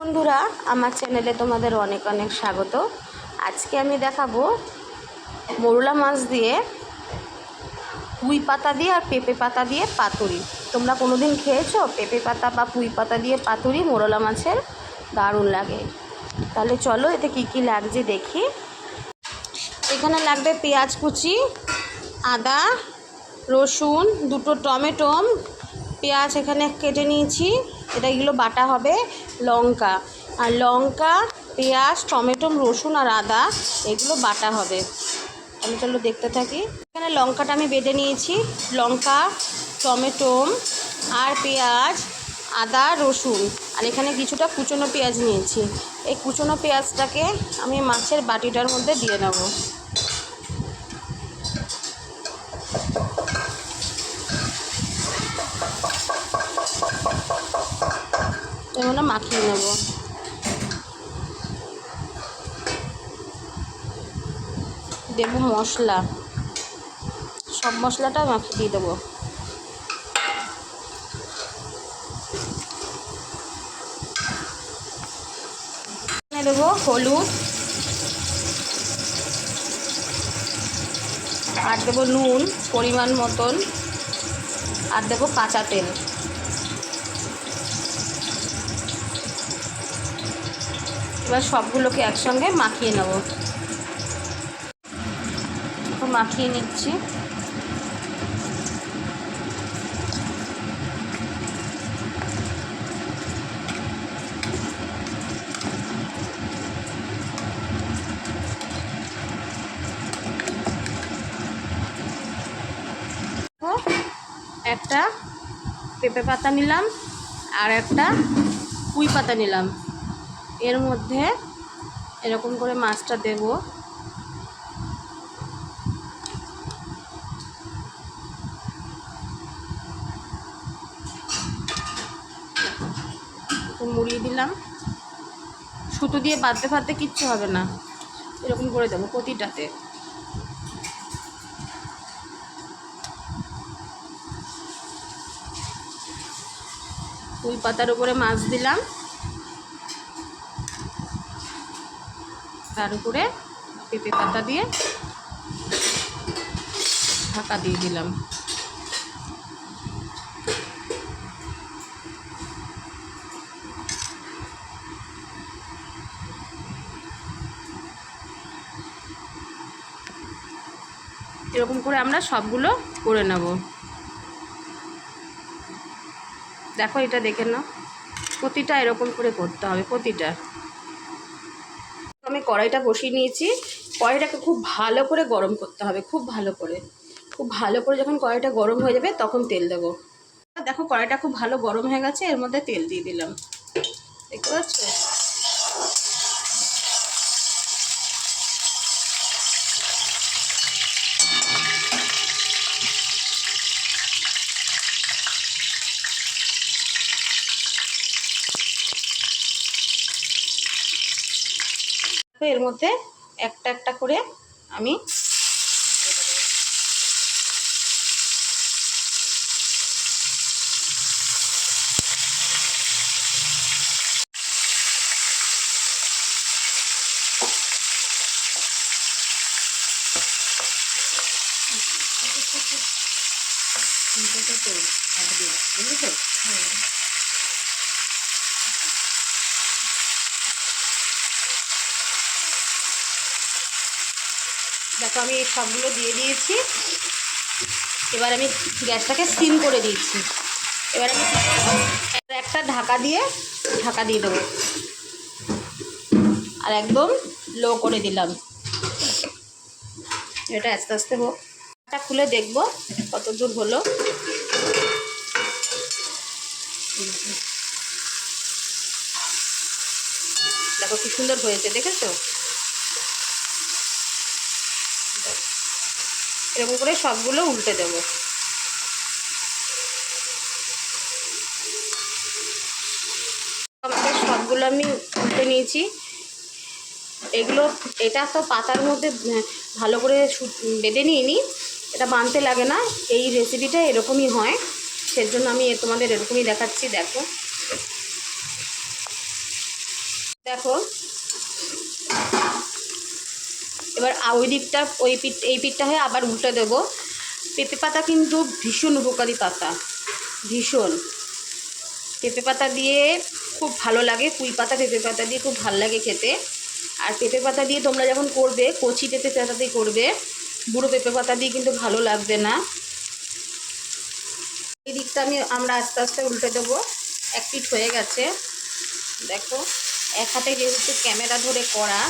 বন্ধুরা, আমার চ্যানেলে তোমাদের অনেক অনেক স্বাগত। আজকে আমি দেখাবো মোরলা মাছ দিয়ে পুঁই পাতা দিয়ে আর পেঁপে পাতা দিয়ে পাতুরি। তোমরা কোনো দিন খেয়েছো? পেঁপে পাতা বা পুঁই পাতা দিয়ে পাতুরি মোরলা মাছের? দারুণ লাগে। তাহলে চলো, এতে কি কি লাগছে দেখি। এখানে লাগবে পেঁয়াজ কুচি, আদা, রসুন, দুটো টমেটো, পেঁয়াজ এখানে কেটে নিয়েছি। এটা এগুলো বাটা হবে লঙ্কা। আর লঙ্কা, পেঁয়াজ, টমেটো, রসুন আর আদা, এগুলো বাটা হবে। আমি চলো দেখতে থাকি। এখানে লঙ্কাটা আমি বেটে নিয়েছি। লঙ্কা, টমেটো আর পেঁয়াজ, আদা, রসুন। আর এখানে কিছুটা কুচনো পেঁয়াজ নিয়েছি। এই কুচনো পেঁয়াজটাকে আমি মাছের বাটিটার মধ্যে দিয়ে নেব। এগুলো মাখিয়ে নেব। দেব মশলা। সব মশলাটা মাখিয়ে দিয়ে দেবো। দেবো হলুদ। আর দেবো নুন, পরিমাণ মতন। আর দেবো কাঁচা তেল। এবার সবগুলোকে একসঙ্গে মাখিয়ে নেব। মাখিয়ে নিচ্ছি। একটা পেঁপে পাতা নিলাম আর একটা পুঁই পাতা নিলাম। এর মধ্যে এরকম করে মাছটা দেব। মুড়িয়ে দিলাম। সুতো দিয়ে বাঁধতে ফাঁধতে কিচ্ছু হবে না। এরকম করে দেবো প্রতিটাতে। ফুল পাতার উপরে মাছ দিলাম। তার উপরে পেঁপে পাতা দিয়ে ঢাকা দিয়ে দিলাম। এরকম করে আমরা সবগুলো করে নেব। দেখো এটা দেখে নাও। প্রতিটা এরকম করে করতে হবে, প্রতিটা। কড়াইটা বসিয়ে নিয়েছি। কড়াইটাকে খুব ভালো করে গরম করতে হবে, খুব ভালো করে। খুব ভালো করে যখন কড়াইটা গরম হয়ে যাবে তখন তেল দেবো। দেখো কড়াইটা খুব ভালো গরম হয়ে গেছে, এর মধ্যে তেল দিয়ে দিলাম। দেখতে পাচ্ছ? এর মধ্যে একটা একটা করে আমি বুঝেছ দেখো, আমি এই সবগুলো দিয়ে দিয়েছি। এবার আমি গ্যাসটাকে সিম করে দিয়েছি এবার আমি একটা ঢাকা দিয়ে ঢাকা দিয়ে দেবো। আর একদম লো করে দিলাম। এটা আস্তে আস্তে হোক। এটা খুলে দেখব কত দূর হলো। দেখো কি সুন্দর হয়েছে, দেখেছ? এরকম করে সবগুলো উল্টে দেব। আমাদের সবগুলো আমি উল্টে নিয়েছি। এগুলো, এটা তো পাতার মধ্যে ভালো করে বেঁধে নিয়ে নিই এটা বানতে লাগে না। এই রেসিপিটা এরকমই হয়। সেজন্য আমি তোমাদের এরকমই দেখাচ্ছি, দেখো। দেখো এবার ওই দিকটা, ওই পিঠ, এই পিঠটা হয়ে আবার উল্টে দেবো। পেঁপে পাতা কিন্তু ভীষণ উপকারী পাতা, ভীষণ। পেঁপে পাতা দিয়ে খুব ভালো লাগে, পুঁই পাতা পেঁপে পাতা দিয়ে খুব ভালো লাগে খেতে। আর পেঁপে পাতা দিয়ে তোমরা যখন করবে, কচি পেঁপে পাতা দিয়ে করবে, বুড়ো পেঁপে পাতা দিয়ে কিন্তু ভালো লাগবে না। এই দিকটা আমি, আমরা আস্তে আস্তে উল্টে দেবো। এক পিঠ হয়ে গেছে। দেখো, এক হাতে যেহেতু ক্যামেরা ধরে করা,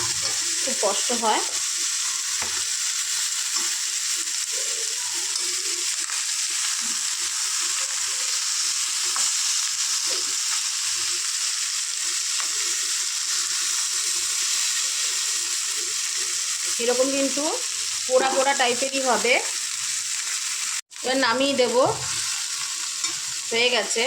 খুব কষ্ট হয়। এরকম কিন্তু পোড়া পোড়া টাইপেরই হবে। এবার নামিয়ে দেব। হয়ে গেছে।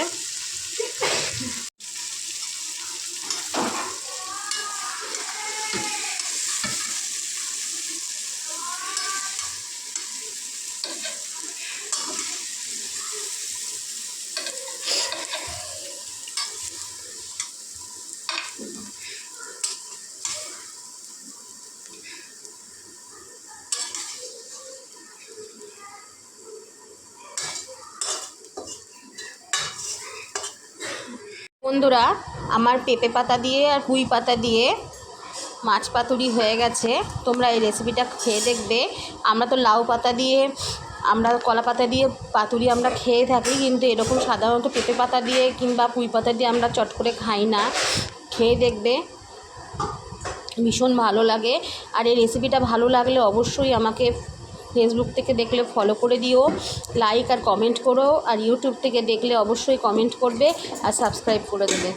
বন্ধুরা, আমার পেঁপে পাতা দিয়ে আর পুঁই পাতা দিয়ে মাছ পাতুরি হয়ে গেছে। তোমরা এই রেসিপিটা খেয়ে দেখবে। আমরা তো লাউ পাতা দিয়ে, আমরা কলা পাতা দিয়ে পাতুরি আমরা খেয়ে থাকি, কিন্তু এরকম সাধারণত পেঁপে পাতা দিয়ে কিংবা পুঁই পাতা দিয়ে আমরা চট করে খাই না। খেয়ে দেখবে। ভীষণ ভালো লাগে। আর এই রেসিপিটা ভালো লাগলে অবশ্যই আমাকে ফেসবুক থেকে দেখলে ফলো করে দিও লাইক আর কমেন্ট করো, আর ইউটিউব থেকে দেখলে অবশ্যই কমেন্ট করবে আর সাবস্ক্রাইব করে দেবে।